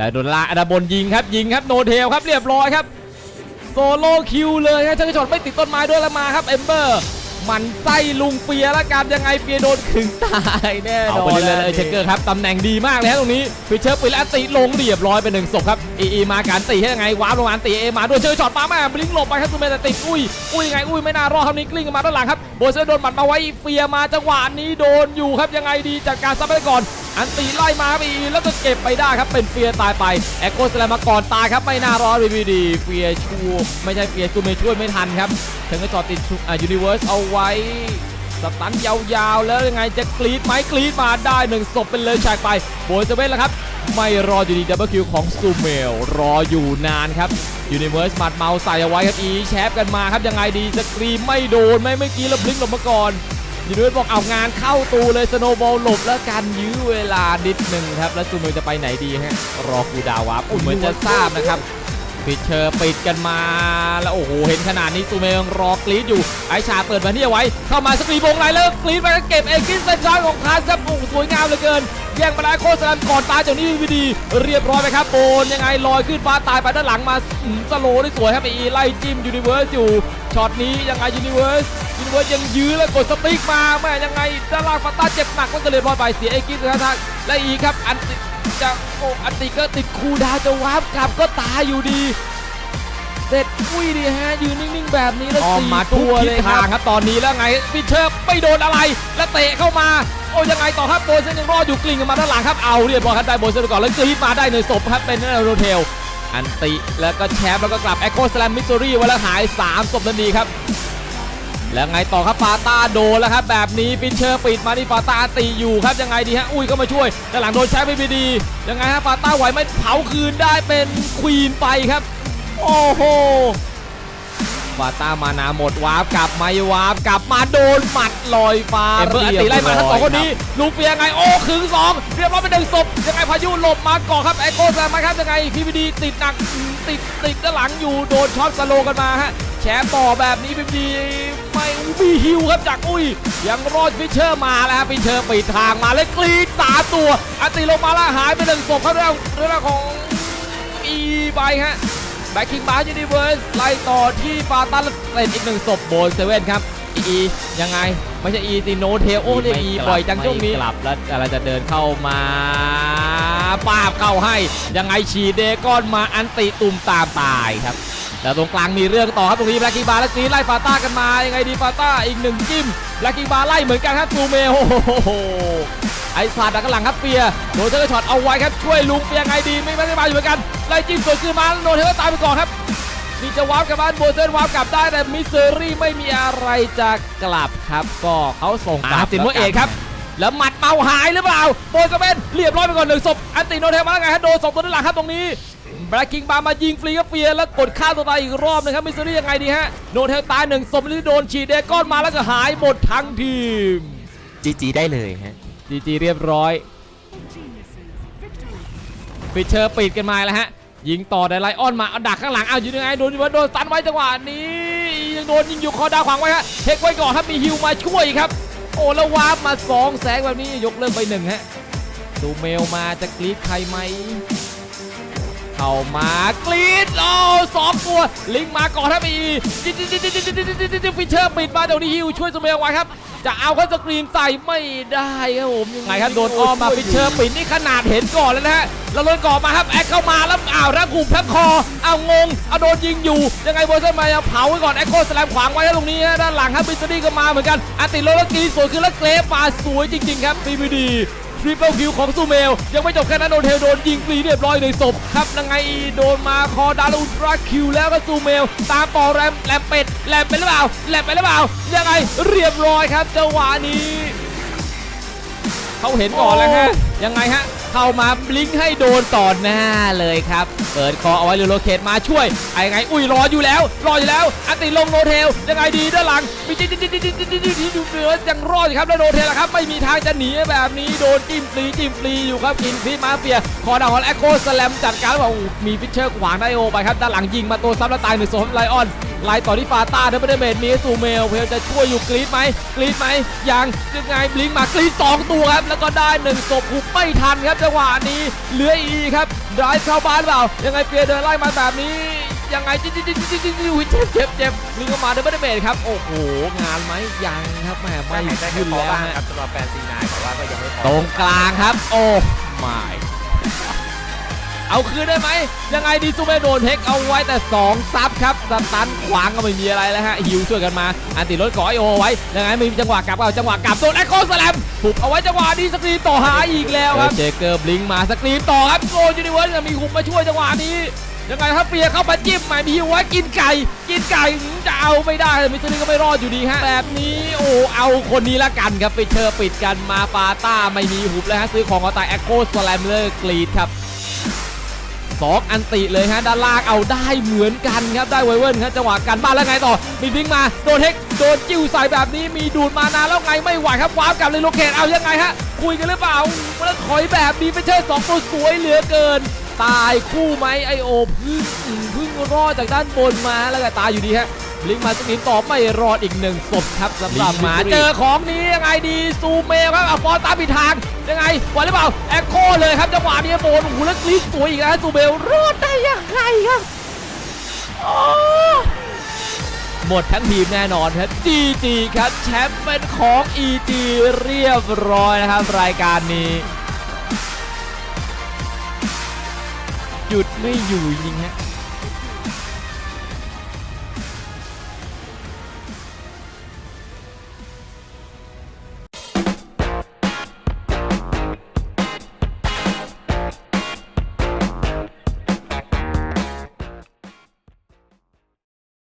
แต่โดนลาอดาบนยิงครับยิงครับโนเทลครับเรียบร้อยครับโซโล่คิวเลยครับชักช็อตไม่ติดต้นไม้ด้วยแล้วมาครับเอมเบอร์มันไส้ลุงเฟียแล้วกันยังไงเฟียโดนขึงตายแน่นอนเอาไปเลยเลยเชคเกอร์ครับตำแหน่งดีมากเลยฮะตรงนี้ฟิชเชอร์ปืนและอันติลงเรียบร้อยเป็นหนึ่งศพครับอีอีมาการตีให้ยังไงว้าวลงมาอันติเอมาด้วยเชอร์ช็อตมาแม่บลิงก์หลบไปครับซูเมแต่ติดอุ้ยอุ้ยยังไงอุ้ยไม่น่ารอดครับนี้กลิ้งกันมาด้านหลังครับโบเซอร์โดนหมัดมาไว้เฟียมาจังหวะนี้โดนอยู่ครับยังไงดีจัดการซับไปก่อน อันตีไล่มาบอีแล้วก็เก็บไปได้ครับเป็นเฟียตายไปแอคโกสแลมมาก่อนตายครับไม่น่ารอดบีบีดีเฟียชูไม่ใช่เฟียซูเมช่วยไม่ทันครับถึงก็จอดติดอ่ายูนิเวิร์สเอาไว้สตันยาวๆ แล้วยังไงจะกรีดไหมกรีดมาได้หนึ่งศพเป็นเลยฉากไปโบยเซเว่นแล้วครับ ไม่รออยู่ดีดับเบิลคิวของซูเมล รออยู่นานครับยูนิเวิร์สมัดเมาใส่เอาไว้ครับอีแชปกันมาครับยังไงดีสกรีมไม่โดนไม่เมื่อกี้แล้วบลิงก์หลบมาก่อน ยูนิเวิร์สบอกเอางานเข้าตูเลยสโนบอลหลบแล้วกันยื้อเวลานิดหนึ่งครับ แล้วซูเมลจะไปไหนดีฮะ รอกูดาววับเหมือนจะทราบนะครับปิดเชอร์ปิดกันมาแล้วโอ้โหเห็นขนาดนี้ซูเมยังรอกรีดอยู่ไอชาเปิดมาที่เอาไว้ เข้ามาสกรีบงไหลแล้วกรีดไปเก็บเอกิสเซนชอนของคลาสครับโอ้สวยงามเหลือเกิน แย่งไปได้โคสลัมก่อนตายจากนี้วีดี เรียบร้อยไปครับโบนยังไงลอยขึ้นฟ้าตายไปด้านหลังมาสโลได้สวยครับไอีไล่จิ้มยูนิเวิร์สอยู่ช็อตนี้ยังไงยูนิเวิร์สยูนิเวิร์สยังยื้อแล้วกดสติ๊กมาแม่ยังไงด้านล่างฟาต้าเจ็บหนักมันก็เลยรอยไปเสียเอกิสนะทักและอีครับอันติจะโออันติก็ติดคูดาวจะวาร์ปกลับก็ตายอยู่ดีเสร็จอุ้ยดีฮะยืนนิ่งๆแบบนี้แล้วสี่ทุตักวทิศเลยคทางรับครับตอนนี้แล้วไงฟิชเชอร์ไม่โดนอะไร แล้วเตะเข้ามา โอ้ยังไงต่อครับโบนเซนยังรอดอยู่กลิ้งกันมาด้านหลังครับเอาเรียบร้อยครับได้โบนเซนก่อนแล้วกรีดมาได้ในศพครับเป็นโรเทลอันติแล้วก็แชมป์แล้วก็กลับแอคโคสแลมมิสซูรี่ไว้แล้วหาย 3 ศพทันทีครับ แล้วไงต่อครับฟาตาโดนแล้วครับ แบบนี้ฟิชเชอร์ปิดมาที่ฟาตาตีอยู่ครับยังไงดีฮะอุ้ยก็มาช่วยด้านหลังโดนแชมป์ไปดียังไงฮะฟาตาไหวไหมเผาคืนได้เป็นควีนไปครับ โอ้โห ฟาต้ามานาหมดวาร์ปกลับไม่วาร์ปกลับมาโดนหมัดลอยฟ้าเอมเบอร์ตีไล่มาทั้งสองเรียบร้อยคนนี้ลูเฟียไงโอ้ขึงสองเรียบร้อยเป็นหนึ่งศพยังไงพายุหลบมาก่อนครับไอโก้แซมมาครับยังไงพีพีดีติดหนักอืมติดติดด้านหลังอยู่โดนช็อตสโลว์กันมาฮะแชมป์ต่อแบบนี้พีพีดีไม่มีฮิวครับจากอุ้ยยังรอดฟิชเชอร์มาแล้วฮะฟิชเชอร์ปิดทางมาเลยกรีดสามตัวอันติลงมาแล้วหายไปหนึ่งศพครับเรื่องเรื่องของอีไปฮะ แบ็คคิงบาร์ยูนิเวิร์สไล่ต่อที่ฟาตันเป็นอีกหนึ่งศพโบนเซเว่นครับอีอียังไง ไม่ใช่อีซีโนเทลโอ้เรียกอีปล่อยจังช่วงนี้กลับแล้วอะไรจะเดินเข้ามาป้าบเข้าให้ ยังไงฉีดเดก้อนมาอันติตุ่มตามตายครับแล้วตรงกลางมีเรื่องต่อครับตรงนี้แบล็กคิงบาร์และกรีนไล่ฟาต้ากันมายังไงดีฟาต้าอีกหนึ่งจิ้มแบล็กคิงบาร์ไล่เหมือนกันครับซูเมโอ้โห ไอ้สาดดักหลังครับเฟียโดนเทอร์ช็อตเอาไว้ครับช่วยลุงเฟียไงดีไม่ไม่ได้มาอยู่เหมือนกันไล่จิ้มสวนขึ้นมาโดนเทอร์ตายไปก่อนครับนี่จะวาร์ปกลับบ้านโบเซนวาร์ปกลับได้แต่มิสเซอรี่ไม่มีอะไรจะกลับครับ ก็เขาส่งกลับสินโมเอกครับ แล้วหมัดเมาหายหรือเปล่าโบเซเว่นเรียบร้อยไปก่อนหนึ่งศพอันติโนเทลมาแล้วไงฮะโดนสองตัวด้านหลังครับตรงนี้แบล็กคิงบาร์มายิงฟรีครับเฟียแล้วกดฆ่าตัวตายอีกรอบหนึงครับมิสเซอรี่ยังไงดีฮะโนเทลตายหนึ่งศพที่โดนฉีดเดก้อนมาแล้วก็หายหมดทั้งทีมจีจีได้เลยฮะ จีจีเรียบร้อยฟิชเชอร์ปิดกันมาแล้วฮะ ยิงต่อไดไลออนมาเอาดักข้างหลังเอาอยู่ยังไงโดนโดนตันไว้จังหวะนี้ยังโดนยิงอยู่คอดาวขวางไว้ฮะเทคไว้ก่อนครับมีฮิวมาช่วยครับ โอ้แล้ววาร์ปมาสองแสงแบบนี้ยกเลิกไปหนึ่งฮะดูเมลมาจะกรีดใครไหม เข้ามากรีดโอ้สองตัวลิงมาก่อนครับอีจิจิจิจิจิจิจิจิจิฟิชเชอร์ปิดมาเดี๋ยวนี้ฮิวช่วยสเมลไว้ครับ จะเอาเขาสกรีนใส่ไม่ได้ครับผมยังไงครับโดนอ้อมมาฟิชเชอร์ปิดนี่ขนาดเห็นก่อนแล้วนะฮะแล้วโดนก่อมาครับแอคเข้ามาแล้วอ้าวทั้งกลุ่มทั้งคอเอางงเอาโดนยิงอยู่ ยังไงโบเซนมายังเผาไว้ก่อนแอคโคสแลมขวางไว้ตรงนี้ด้านหลังครับบิสตี้ก็มาเหมือนกันอติโลแล้วกีสวยขึ้นแล้วเกรฟมาสวยจริง ๆ ครับบีบีดี ทริปเปิลคิวของซูเมล ยังไม่จบแค่นั้นโดนเทลโดนยิงฟรีเรียบร้อยในศพครับยังไงโดนมาคอดาลอุลตราคิวแล้วก็ซูเมล ตามต่อแรมแรมเป็ดแรมเป็นหรือเปล่าแรมเป็นหรือเปล่ายังไงเรียบร้อยครับจังหวะนี้เขาเห็นก่อนแล้วฮะยังไงฮะ เข้ามาบลิงให้โดนต่อหน้าเลยครับ เปิดคอเอาไว้หรือโลเคตมาช่วยไอ้ไง อุ้ยรออยู่แล้ว รออยู่แล้วอันติลงโนเทลยังไงดีด้านหลังมีจิ๊ดจิ๊ดจิ๊ดจิ๊ดจิ๊ดจิ๊ดจิ๊ดจิ๊ดดูเหนือยังรอดครับแล้วโนเทลครับไม่มีทางจะหนีแบบนี้โดนจิ้มฟรีจิ้มฟรีอยู่ครับกินฟีมาเฟียคอดาวน์แอคโคสแลมจัดการแบบมีฟิชเชอร์ขวางได้โอไปครับด้านหลังยิงมาตัวซ้ำแล้วตายหนึ่งโซนไลออน ไล่ต่อที่ฟาต้าเดบเบิลเมดมีซูเมลเพลจะช่วยอยู่กรีดไหมกรีดไหมยังยังไงบลิงมากรีดสองตัวครับแล้วก็ได้หนึ่งศพหุบไม่ทันครับจังหวะนี้เหลืออีครับดายเข้าบ้านเปล่า ยังไงเฟียเดินไล่มาแบบนี้ยังไงจิ๊ดจิ๊ดจิ๊ดจิ๊ดจิ๊ดอุ๊ยเจ็บเจ็บเจ็บลิงเข้ามาเดบันเดเบทครับโอ้โหงานไหมยังครับแหมไม่ไม่ได้ขึ้นแล้วครับสำหรับแฟนซีนายแต่ว่าก็ยังไม่ตรงกลางครับ โอ้ไม่ เอาคืนได้ไหม ยังไงดีซูเมโดนเทคเอาไว้แต่ 2 ซับครับสตันขวางก็ไม่มีอะไรแล้วฮะฮิวช่วยกันมา อันติรถก่อไอโอไว้ ยังไงไม่มีจังหวะกลับเอาจังหวะกลับโดนแอคโคสแลมถูกเอาไว้จังหวะนี้สกรีนต่อหาอีกแล้วครับเจเกอร์บลิงมาสกรีนต่อครับโกยูนิเวิร์สมีคุมมาช่วยจังหวะนี้ยังไงครับเฟียเข้ามาจิ้มหมายมีฮิวไว้กินไก่ กินไก่จะเอาไม่ได้มิสซิลี่ก็ไม่รอดอยู่ดีฮะแบบนี้โอ้เอาคนนี้ละกันครับไปเชอร์ปิดกันมาฟาต้าไม่มีหุบแล้วฮะซื้อของเอาตายแอคโคสแลมเลอร์กรีดครับ สองอันติเลยฮะด้านล่างเอาได้เหมือนกันครับได้ไวเวิร์นครับจังหวะกันบ้านแล้วไงต่อมีบิงมาโดนเทคโดนจิ้วใส่แบบนี้มีดูดมานานแล้วไงไม่ไหวครับว้าวกลับเลยโลเกตเอายังไงฮะคุยกันหรือเปล่าแล้วถอยแบบนี้ไปเชอร์สองตัวสวยเหลือเกิน ตายคู่ไหมไอโอพึ่งอืมพึ่งรอดจากด้านบนมาแล้วก็ตายอยู่ดีฮะลิงมาสกินต่อไม่รอดอีกหนึ่งศพครับสำหรับหมาเจอของนี้ยังไงดีซูเมลครับเอาฟอนตามผิดทาง ยังไงไหวหรือเปล่าแอคโคเลยครับจังหวะนี้โบนโอ้โหแล้วกรีดสวยอีกนะซูเมลรอดได้ยังไงครับหมดทั้งทีมแน่นอนครับ GG ครับแชมป์เป็นของ EG เรียบร้อยนะครับ รายการนี้ หยุดไม่อยู่จริงฮะ